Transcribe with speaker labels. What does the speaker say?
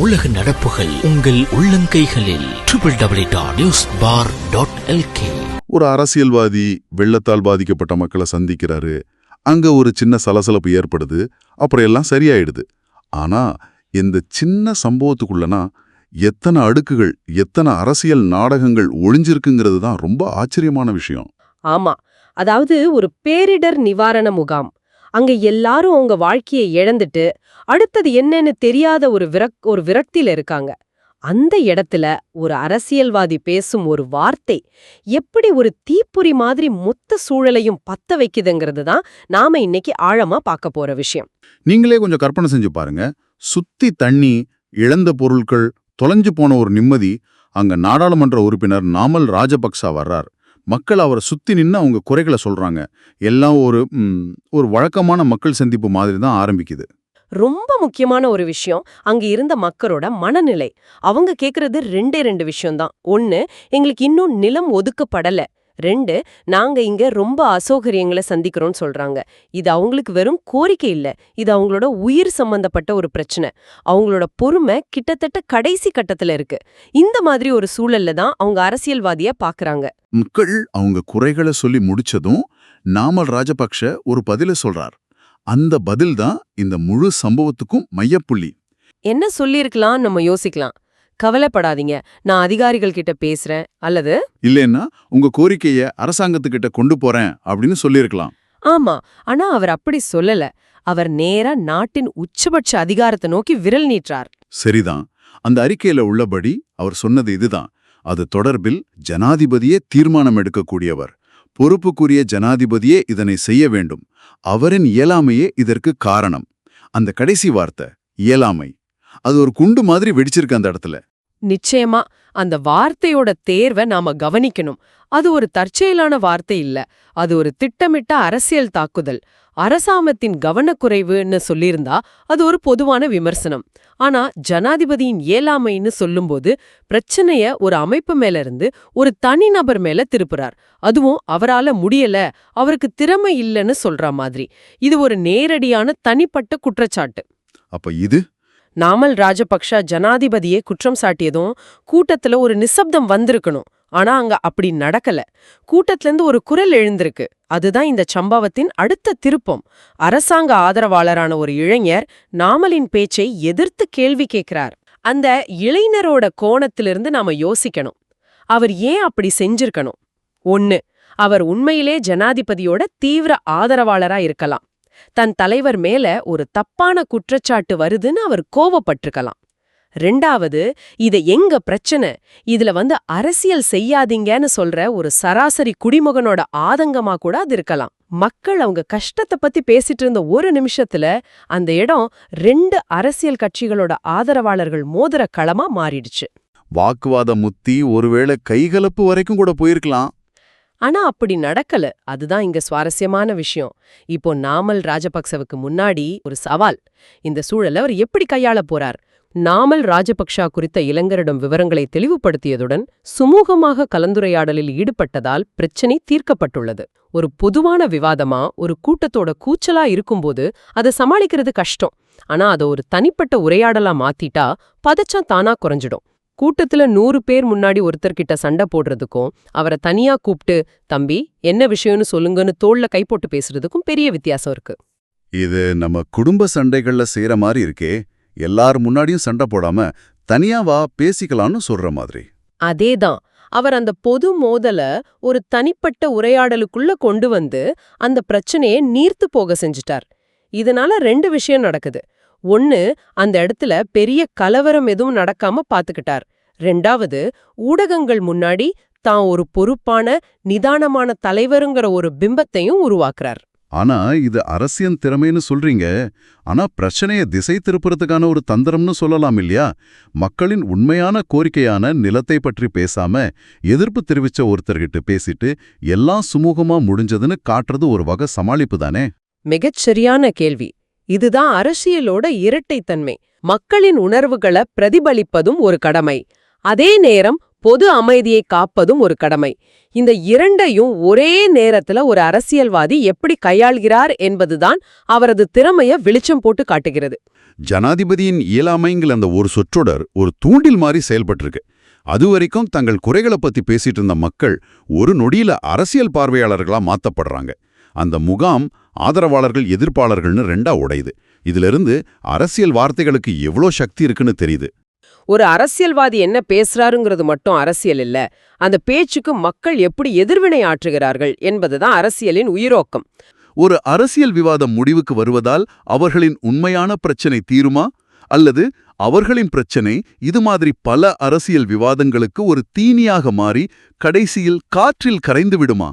Speaker 1: உலக நடப்புகள் உங்கள் உள்ளங்கைகளில். Triple W dot news for dot LK
Speaker 2: ஒரு அரசியல்வாதி வெள்ளத்தால் பாதிக்கப்பட்ட மக்களை சந்திக்கிறாரு. அங்க ஒரு சின்ன சலசலப்பு ஏற்படுது. அப்புறம் எல்லாம் சரியாயிடுது. ஆனா இந்த சின்ன சம்பவத்துக்குள்ளனா எத்தனை அடுக்குகள் எத்தனை அரசியல் நாடகங்கள் ஒளிஞ்சிருக்குங்கிறது தான் ரொம்ப ஆச்சரியமான விஷயம்.
Speaker 3: ஆமா. அதாவது ஒரு பேரிடர் நிவாரண முகாம். அங்க எல்லாரும் அவங்க வாழ்க்கையை இழந்துட்டு அடுத்தது என்னன்னு தெரியாத ஒரு விரக் ஒரு விரக்தியில இருக்காங்க. அந்த இடத்துல ஒரு அரசியல்வாதி பேசும் ஒரு வார்த்தை எப்படி ஒரு தீப்பொறி மாதிரி மொத்த சூழலையும் பத்த வைக்குதுங்கிறது தான் நாம இன்னைக்கு ஆழமா பார்க்க போற விஷயம்.
Speaker 2: நீங்களே கொஞ்சம் கற்பனை செஞ்சு பாருங்க. சுத்தி தண்ணி இழந்த பொருட்கள் தொலைஞ்சு போன ஒரு நிம்மதி அங்க நாடாளுமன்ற உறுப்பினர் நாமல் ராஜபக்சா வர்றார். மக்கள் அவரை சுத்தி நின்று அவங்க குறைகளை சொல்றாங்க. எல்லாம் ஒரு ஒரு வழக்கமான மக்கள் சந்திப்பு மாதிரி தான் ஆரம்பிக்குது.
Speaker 3: ரொம்ப முக்கியமான ஒரு விஷயம் அங்க இருந்த மக்களோட மனநிலை. அவங்க கேக்குறது ரெண்டே ரெண்டு விஷயம்தான். ஒன்னு எங்களுக்கு இன்னும் நிலம் ஒதுக்கப்படல. ரெண்டு நாங்க இங்க ரொம்ப அசௌகரியங்களை சந்திக்கிறோம்னு சொல்றாங்க. இது அவங்களுக்கு வெறும் கோரிக்கை இல்ல. இது அவங்களோட உயிர் சம்பந்தப்பட்ட ஒரு பிரச்சனை. அவங்களோட பொறுமை கிட்டத்தட்ட கடைசி கட்டத்துல இருக்கு. இந்த மாதிரி ஒரு சூழல்ல தான் அவங்க அரசியல்வாதிய பாக்குறாங்க.
Speaker 2: மக்கள் அவங்க குறைகளை சொல்லி முடிச்சதும் நாமல் ராஜபக்ஷ ஒரு பதில சொல்றார். அந்த பதில் தான் இந்த முழு சம்பவத்துக்கும் மையப்புள்ளி.
Speaker 3: என்ன சொல்லியிருக்கலாம் நம்ம யோசிக்கலாம். கவலைப்படாதீங்க. நான் அதிகாரிகள் கிட்ட பேசுறேன். அல்லது?
Speaker 2: இல்லைன்னா உங்க கோரிக்கைய அரசாங்கத்துக்கிட்ட கொண்டு போறேன் அப்படின்னு சொல்லியிருக்கலாம்.
Speaker 3: ஆமா. ஆனா அவர் அப்படி சொல்லல. அவர் நேரா நாட்டின் உச்சபட்ச அதிகாரத்தை நோக்கி விரல் நீட்டார்
Speaker 2: சரிதான். அந்த அறிக்கையில உள்ளபடி அவர் சொன்னது இதுதான். அது தொடர்பில் ஜனாதிபதியே தீர்மானம் எடுக்கக்கூடியவர். பொறுப்புக்குரிய ஜனாதிபதியே இதனை செய்ய வேண்டும். அவரின் இயலாமையே இதற்கு காரணம். அந்த கடைசி வார்த்தை இயலாமை. அது ஒரு குண்டு மாதிரி வெடிச்சிருக்கு அந்த இடத்துல.
Speaker 3: நிச்சயமா அந்த வார்த்தையோட தேர்வை நாம கவனிக்கணும். அது ஒரு தற்செயலான வார்த்தை இல்ல. அது ஒரு திட்டமிட்ட அரசியல் தாக்குதல். அரசாங்கத்தின் கவனக்குறைவுன்னு சொல்லியிருந்தா அது ஒரு பொதுவான விமர்சனம். ஆனா ஜனாதிபதியின் இயலாமைன்னு சொல்லும்போது பிரச்சனைய ஒரு அமைப்பு மேல இருந்து ஒரு தனிநபர் மேல திருப்புறார். அதுவும் அவரால முடியல அவருக்கு திறமை இல்லைன்னு சொல்ற மாதிரி. இது ஒரு நேரடியான தனிப்பட்ட குற்றச்சாட்டு.
Speaker 2: அப்ப இது?
Speaker 3: நாமல் ராஜபக்ஷ ஜனாதிபதியே குற்றம் சாட்டியதும் கூட்டத்துல ஒரு நிசப்தம் வந்திருக்கணும். ஆனா அங்க அப்படி நடக்கல. கூட்டத்துல இருந்து ஒரு குரல் எழுந்திருக்கு. அதுதான் இந்த சம்பவத்தின் அடுத்த திருப்பம். அரசாங்க ஆதரவாளரான ஒரு இளைஞர் நாமலின் பேச்சை எதிர்த்து கேள்வி கேட்கிறார். அந்த இளைஞரோட கோணத்திலிருந்து நாம யோசிக்கணும். அவர் ஏன் அப்படி செஞ்சிருக்கணும்? ஒன்னு அவர் உண்மையிலே ஜனாதிபதியோட தீவிர ஆதரவாளரா இருக்கலாம். தன் தலைவர் மேல ஒரு தப்பான குற்றச்சாட்டு வருதுன்னு அவர் கோவப்பட்டிருக்கலாம். ரெண்டாவது இது எங்க பிரச்சனை? இதுல வந்து அரசியல் செய்யாதீங்கன்னு சொல்ற ஒரு சராசரி குடிமகனோட ஆதங்கமா கூட அது இருக்கலாம். மக்கள் அவங்க கஷ்டத்தை பத்தி பேசிட்டு இருந்த ஒரு நிமிஷத்துல அந்த இடம் ரெண்டு அரசியல் கட்சிகளோட ஆதரவாளர்கள் மோதிர களமா மாறிடுச்சு.
Speaker 2: வாக்குவாத முத்தி ஒருவேளை கைகலப்பு வரைக்கும் கூட போயிருக்கலாம்.
Speaker 3: ஆனா அப்படி நடக்கல. அதுதான் இங்க சுவாரஸ்யமான விஷயம். இப்போ நாமல் ராஜபக்சவுக்கு முன்னாடி ஒரு சவால். இந்த சூழலை அவர் எப்படி கையாள போறார்? நாமல் ராஜபக்ஷா குறித்த இளைஞரிடம் விவரங்களை தெளிவுபடுத்தியதுடன் சுமூகமாக கலந்துரையாடலில் ஈடுபட்டதால் பிரச்சினை தீர்க்கப்பட்டுள்ளது. ஒரு பொதுவான விவாதமா ஒரு கூட்டத்தோட கூச்சலா இருக்கும்போது அதை சமாளிக்கிறது கஷ்டம். ஆனா அதை ஒரு தனிப்பட்ட உரையாடலா மாத்திட்டா பதச்சம் தானா குறைஞ்சிடும். கூட்டத்துல நூறு பேர் முன்னாடி ஒருத்தர்கிட்ட சண்டை போடுறதுக்கும் அவரை தனியா கூப்பிட்டு தம்பி என்ன விஷயம்னு சொல்லுங்கன்னு தோள்ல கை போட்டு பேசுறதுக்கும் பெரிய வித்தியாசம் இருக்கு.
Speaker 2: இது நம்ம குடும்ப சண்டைகள்ல செய்யற மாதிரி இருக்கே. எல்லார் முன்னாடியும் சண்டை போடாம தனியா வா பேசிக்கலாம்னு சொல்ற மாதிரி.
Speaker 3: அதேதான் அவர் அந்த பொது மோதல ஒரு தனிப்பட்ட உரையாடலுக்குள்ள கொண்டு வந்து அந்த பிரச்சனையை நீர்த்து போக செஞ்சுட்டார். இதனால ரெண்டு விஷயம் நடக்குது. ஒன்னு அந்த இடத்துல பெரிய கலவரம் எதுவும் நடக்காம பாத்துக்கிட்டார். ரெண்டாவது ஊடகங்கள் முன்னாடி தான் ஒரு பொறுப்பான நிதானமான தலைவருங்கிற ஒரு பிம்பத்தையும் உருவாக்குறார்.
Speaker 2: ஆனா இது அரசியல் திறமைன்னு சொல்றீங்க. ஆனா பிரச்சனைய திசை திருப்புறதுக்கான ஒரு தந்திரம்னு சொல்லலாம் இல்லையா? மக்களின் உண்மையான கோரிக்கையான நிலத்தை பற்றி பேசாம எதிர்ப்பு தெரிவிச்ச ஒருத்தர்கிட்ட பேசிட்டு எல்லாம் சுமூகமா முடிஞ்சதுன்னு காட்டுறது ஒரு வகை சமாளிப்பு தானே?
Speaker 3: மிகச்சரியான கேள்வி. இதுதான் அரசியலோட இரட்டைத்தன்மை. மக்களின் உணர்வுகளை பிரதிபலிப்பதும் ஒரு கடமை. அதே நேரம் பொது அமைதியை காப்பதும் ஒரு கடமை. இந்த இரண்டையும் ஒரே நேரத்துல ஒரு அரசியல்வாதி எப்படி கையாள்கிறார் என்பதுதான் அவரது திறமைய வெளிச்சம் போட்டு காட்டுகிறது.
Speaker 2: ஜனாதிபதியின் இயலாமைங்கிற அந்த ஒரு சொற்றொடர் ஒரு தூண்டில் மாதிரி செயல்பட்டிருக்கு. அதுவரைக்கும் தங்கள் குறைகளை பத்தி பேசிட்டு இருந்த மக்கள் ஒரு நொடியில அரசியல் பார்வையாளர்களா மாத்தப்படுறாங்க. அந்த முகாம் ஆதரவாளர்கள் எதிர்ப்பாளர்கள்னு ரெண்டா உடையுது. இதிலிருந்து அரசியல் வார்த்தைகளுக்கு எவ்வளோ சக்தி இருக்குன்னு தெரியுது.
Speaker 3: ஒரு அரசியல்வாதி என்ன பேசுறாருங்கிறது மட்டும் அரசியல் இல்ல. அந்த பேச்சுக்கு மக்கள் எப்படி எதிர்வினை ஆற்றுகிறார்கள் என்பதுதான் அரசியலின் உயிரோக்கம்.
Speaker 2: ஒரு அரசியல் விவாதம் முடிவுக்கு வருவதால் அவர்களின் உண்மையான பிரச்சனை தீருமா? அல்லது அவர்களின் பிரச்சனை இது மாதிரி பல அரசியல் விவாதங்களுக்கு ஒரு தீனியாக மாறி கடைசியில் காற்றில் கரைந்து விடுமா?